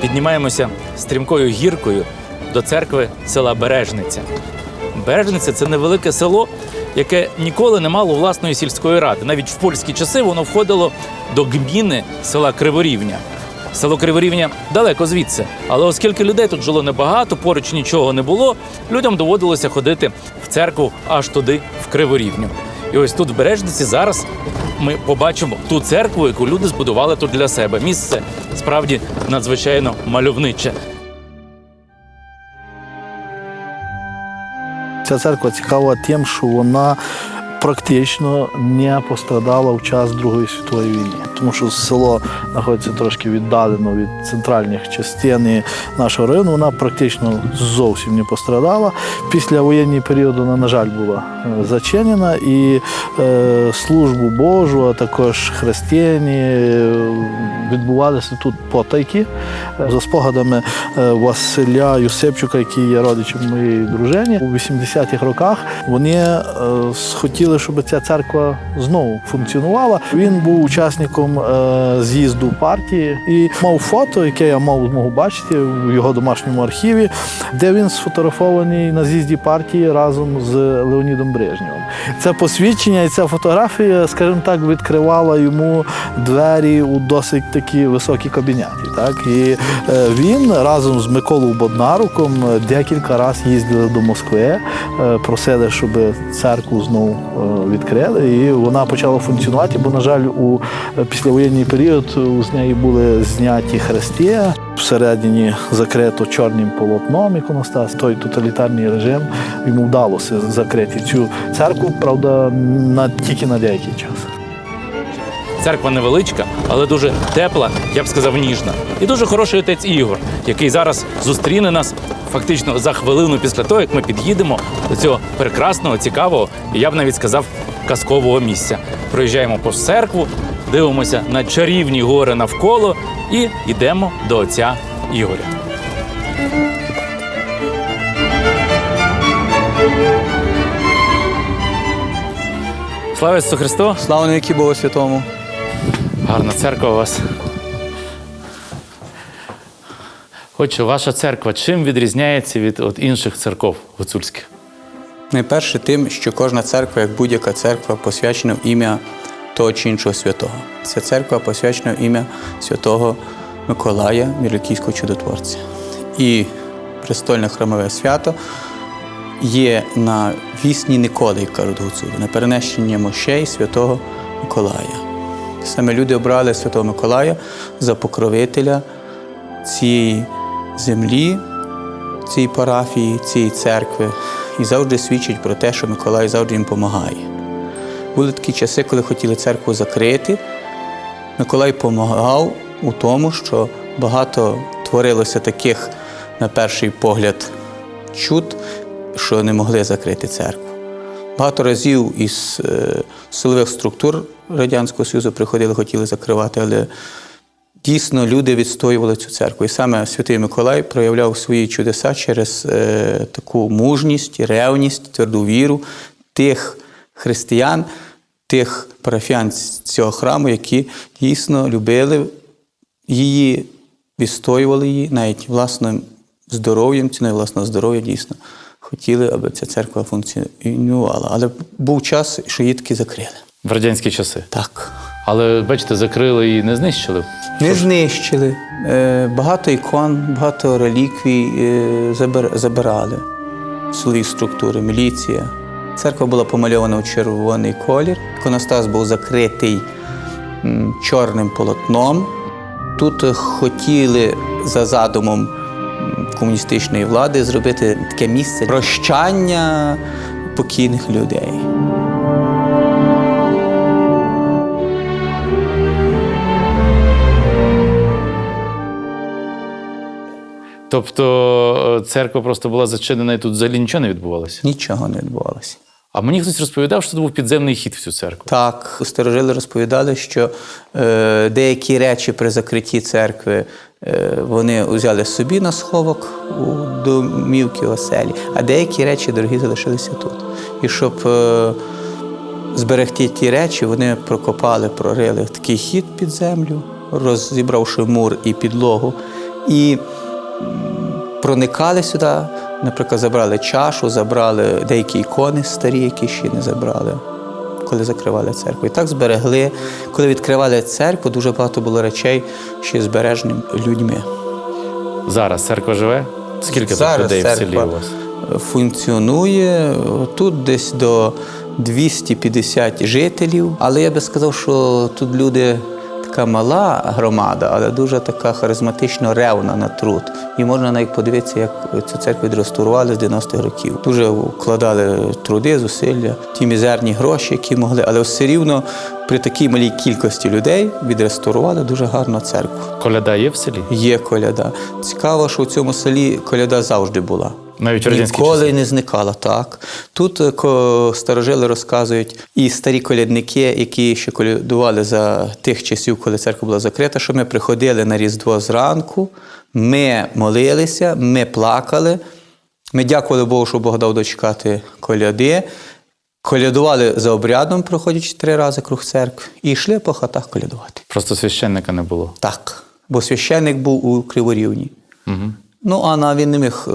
піднімаємося стрімкою гіркою до церкви села Бережниця. Бережниця це невелике село, яке ніколи не мало власної сільської ради. Навіть в польські часи воно входило до гміни села Криворівня. Село Криворівня далеко звідси, але оскільки людей тут жило небагато, поруч нічого не було, людям доводилося ходити в церкву аж туди, в Криворівню. І ось тут в Бережниці зараз ми побачимо ту церкву, яку люди збудували тут для себе. Місце справді надзвичайно мальовниче. Ця церква цікава тим, що вона практично не пострадала в час Другої світової війни, тому що село знаходиться трошки віддалено від центральних частин нашого району. Вона практично зовсім не пострадала. Після воєнний період вона, на жаль, була е, зачинена і е, службу Божу, а також християні е, відбувалися тут потайки. За спогадами е, Василя Юсипчука, який є родичем моєї дружини, у 80-х роках вони е, хотіли, щоб ця церква знову функціонувала. Він був учасником е, з'їзду партії і мав фото, яке я мав змогу бачити в його домашньому архіві, де він сфотографований на з'їзді партії разом з Леонідом Брежнєвим. Це посвідчення і ця фотографія, скажімо так, відкривала йому двері у досить такі високі кабінети. Так? І е, він разом з Миколою Боднаруком декілька разів їздили до Москви, е, просили, щоб церкву знову відкрили, і вона почала функціонувати, бо, на жаль, у е, післявоєнний період з неї були зняті хрести. Всередині закрито чорним полотном іконостас. Той тоталітарний режим йому вдалося закрити цю церкву, правда, на тільки на деякий час. Церква невеличка, але дуже тепла, я б сказав, ніжна. І дуже хороший отець Ігор, який зараз зустріне нас фактично за хвилину після того, як ми під'їдемо до цього прекрасного, цікавого, я б навіть сказав, казкового місця. Проїжджаємо по церкву, дивимося на чарівні гори навколо і йдемо до отця Ігоря. Слава Ісусу Христу! Слава навіки Богу Святому. Гарна церква у вас. Отже, ваша церква чим відрізняється від от інших церков гуцульських? Найперше тим, що кожна церква, як будь-яка церква, посвячена в ім'я того чи іншого святого. Ця церква посвячена в ім'я святого Миколая, Мірлікійського чудотворця. І престольне храмове свято є на вісні Николи, як кажуть гуцулі, на перенесення мощей святого Миколая. Саме люди обрали святого Миколая за покровителя цієї землі, цієї парафії, цієї церкви і завжди свідчить про те, що Миколай завжди їм допомагає. Були такі часи, коли хотіли церкву закрити. Миколай допомагав у тому, що багато творилося таких, на перший погляд, чуд, що не могли закрити церкву. Багато разів із е, силових структур Радянського Союзу приходили, хотіли закривати, але дійсно люди відстоювали цю церкву. І саме Святий Миколай проявляв свої чудеса через е, таку мужність, ревність, тверду віру тих християн, тих парафіян цього храму, які дійсно любили її, відстоювали її, навіть власним здоров'ям, ціною власного здоров'я дійсно хотіли, аби ця церква функціонувала. Але був час, що її таки закрили. В радянські часи. Так. Але бачите, закрили і не знищили. Не знищили. Е, Багато ікон, багато реліквій е, забир- забирали силові структури, міліція. Церква була помальована у червоний колір. Іконостас був закритий чорним полотном. Тут хотіли за задумом комуністичної влади зробити таке місце прощання покійних людей. Тобто е, церква просто була зачинена і тут взагалі нічого не відбувалося. Нічого не відбувалося. А мені хтось розповідав, що це був підземний хід в цю церкву. Так, старожили розповідали, що е, деякі речі при закритті церкви е, вони взяли собі на сховок у домівки оселі, а деякі речі дорогі залишилися тут. І щоб е, зберегти ті речі, вони прокопали, прорили такий хід під землю, розібравши мур і підлогу, і проникали сюди, наприклад, забрали чашу, забрали деякі ікони старі, які ще не забрали, коли закривали церкву. І так зберегли. Коли відкривали церкву, дуже багато було речей ще збереженим людьми. Зараз церква живе? Скільки Зараз тут людей в селі у вас? Функціонує тут десь до 250 жителів, але я би сказав, що тут люди така мала громада, але дуже така харизматично ревна на труд. І можна навіть подивитися, як цю церкву відреставрували з 90-х років. Дуже вкладали труди, зусилля, ті мізерні гроші, які могли, але все рівно при такій малій кількості людей відреставрували дуже гарну церкву. Коляда є в селі? Є коляда. Цікаво, що у цьому селі коляда завжди була. Навіть в Ніколи часи? не зникала, так. Тут е, старожили розказують і старі колядники, які ще колядували за тих часів, коли церква була закрита, що ми приходили на Різдво зранку, ми молилися, ми плакали, ми дякували Богу, що Бог дав дочекати коляди. Колядували за обрядом, проходячи три рази круг церкви, і йшли по хатах колядувати. Просто священника не було. Так, бо священник був у Криворівні. Угу. Ну, а на він не міг е,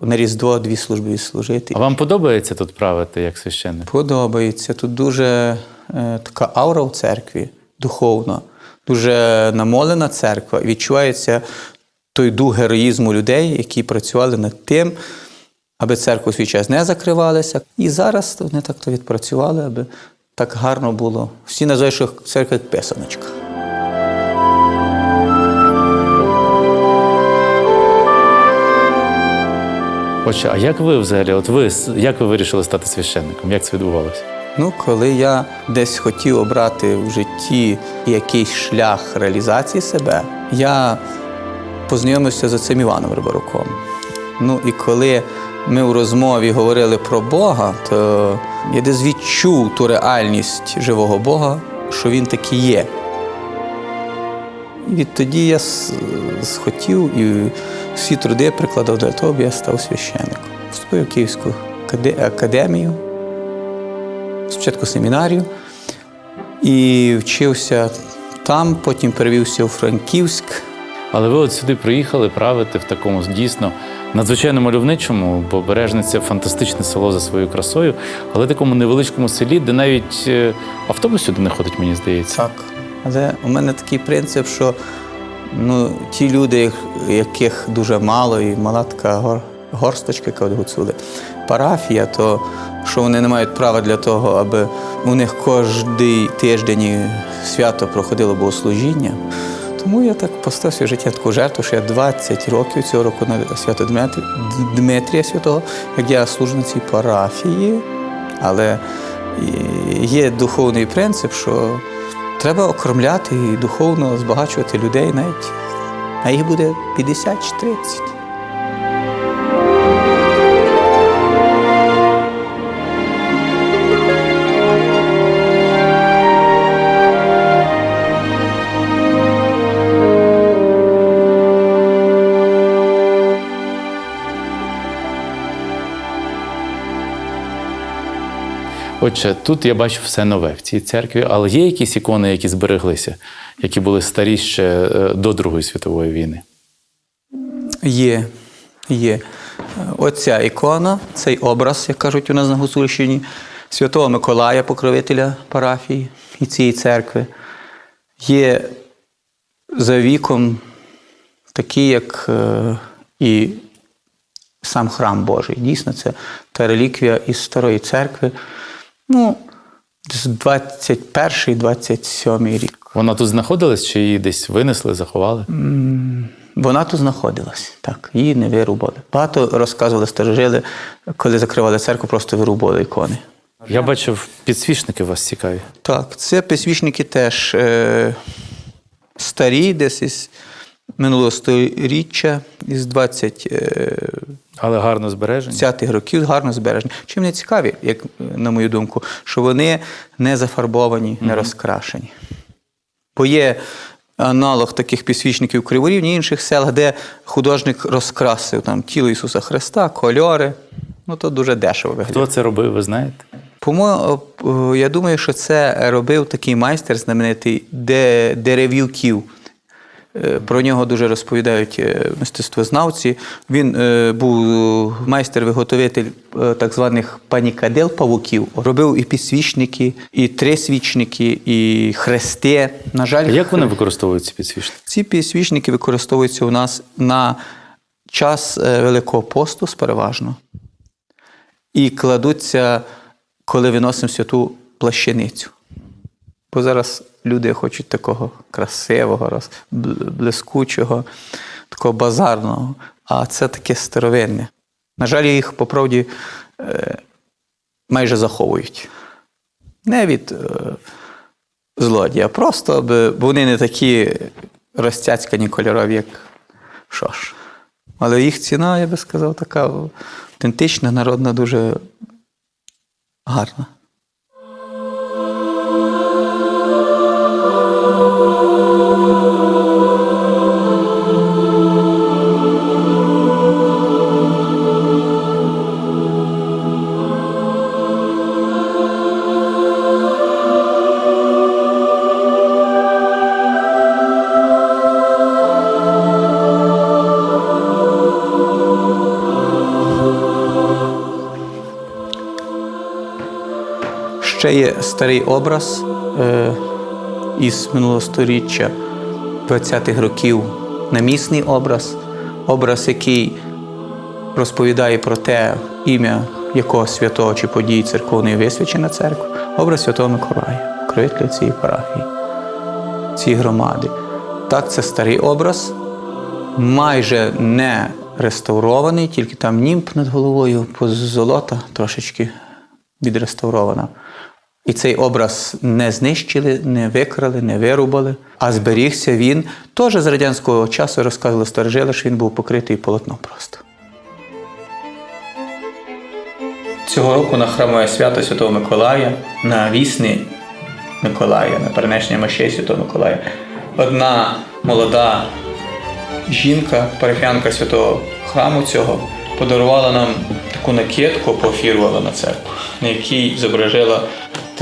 на Різдво дві служби відслужити. А вам подобається тут правити як священник? Подобається. Тут дуже е, така аура в церкві, духовна, дуже намолена церква. Відчувається той дух героїзму людей, які працювали над тим, аби церква свій час не закривалася. І зараз вони так то відпрацювали, аби так гарно було. Всі називають, що церква як писаночка. Отже, а як ви взагалі? От ви як ви вирішили стати священником? Як це відбувалося? Ну, коли я десь хотів обрати в житті якийсь шлях реалізації себе, я познайомився з цим Іваном Рибаруком. Ну і коли ми у розмові говорили про Бога, то я десь відчув ту реальність живого Бога, що він таки є. І відтоді я схотів і всі труди прикладав до того, аби я став священником. Вступив в Київську академію, спочатку семінарію і вчився там, потім перевівся у Франківськ. Але ви от сюди приїхали правити в такому дійсно надзвичайно мальовничому, бо Бережниця фантастичне село за своєю красою, але такому невеличкому селі, де навіть е, автобус сюди не ходить, мені здається. Так. Але у мене такий принцип, що ну, ті люди, яких дуже мало, і мала така гор, горсточка, яка от парафія, то що вони не мають права для того, аби у них кожний тиждень свято проходило богослужіння. Тому я так поставив своє життя таку жертву, що я 20 років цього року на свято Дмитрія, Дмитрія Святого, як я служу на цій парафії, але є духовний принцип, що треба окормляти і духовно збагачувати людей навіть. А їх буде 50 чи 30. Отже, тут я бачу все нове в цій церкві, але є якісь ікони, які збереглися, які були старі ще е, до Другої світової війни. Є, є. Оця ікона, цей образ, як кажуть у нас на Гуцульщині, Святого Миколая, покровителя парафії і цієї церкви. Є за віком такі, як е, і сам храм Божий. Дійсно, це та реліквія із Старої церкви. Ну, з 21-27 рік. Вона тут знаходилась чи її десь винесли, заховали? Вона тут знаходилась, так, її не вирубали. Багато розказували старожили, коли закривали церкву, просто вирубали ікони. Я бачив, підсвічники у вас цікаві. Так, це підсвічники теж е, старі, десь із минулого сторіччя, із 20 е, Але гарно збережені. 50-х років гарно збережені. Чим вони цікаві, як на мою думку, що вони не зафарбовані, не розкрашені. Бо є аналог таких підсвічників Криворівні і інших селах, де художник розкрасив там тіло Ісуса Христа, кольори. Ну, то дуже дешево виглядає. Хто це робив, ви знаєте? По-моєму, е, я думаю, що це робив такий майстер знаменитий Де-. Е, Про нього дуже розповідають е, мистецтвознавці. Він е, був майстер-виготовитель так званих панікадел павуків. Робив і підсвічники, і трисвічники, і хрести. На жаль, Як вони використовують ці підсвічники? ці підсвічники використовуються у нас на час Великого посту переважно. І кладуться, коли виносимо святу плащаницю. Бо зараз люди хочуть такого красивого, блискучого, такого базарного. А це таке старовинне. На жаль, їх по правді е, майже заховують. Не від е, злодія, просто бо вони не такі розцяцькані кольорові, як ж. Але їх ціна, я би сказав, така автентична, народна, дуже гарна. Ще є старий образ е, із минулого сторіччя 20-х років, намісний образ, образ, який розповідає про те, ім'я якого святого чи події церковної висвячена церква, образ Святого Миколая, покровителя цієї парафії, цієї громади. Так, це старий образ, майже не реставрований, тільки там німб над головою позолота трошечки відреставрована. І цей образ не знищили, не викрали, не вирубали, а зберігся він. Теж з радянського часу розказували старожили, що він був покритий полотном просто. Цього року на храмове свято Святого Миколая, на вісни Миколая, на перенесення мощей Святого Миколая, одна молода жінка, парафіянка святого храму цього, подарувала нам таку накидку, поофірувала на церкву, на якій зображила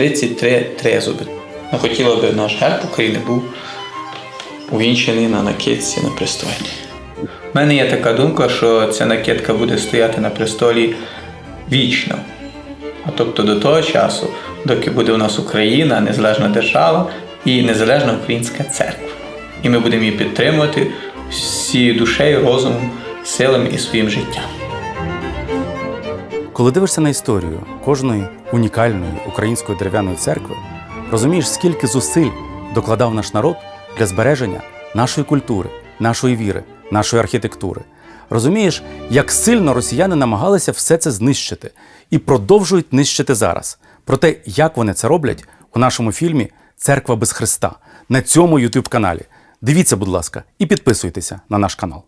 33 трезуби. Вона хотіла би наш герб України був увінчений на накидці на престолі. У мене є така думка, що ця накидка буде стояти на престолі вічно. А тобто до того часу, доки буде у нас Україна, незалежна держава і незалежна українська церква. І ми будемо її підтримувати всією душею, розумом, силами і своїм життям. Коли дивишся на історію кожної унікальної української дерев'яної церкви, розумієш, скільки зусиль докладав наш народ для збереження нашої культури, нашої віри, нашої архітектури. Розумієш, як сильно росіяни намагалися все це знищити і продовжують нищити зараз. Про те, як вони це роблять, у нашому фільмі Церква без Христа на цьому youtube каналі. Дивіться, будь ласка, і підписуйтеся на наш канал.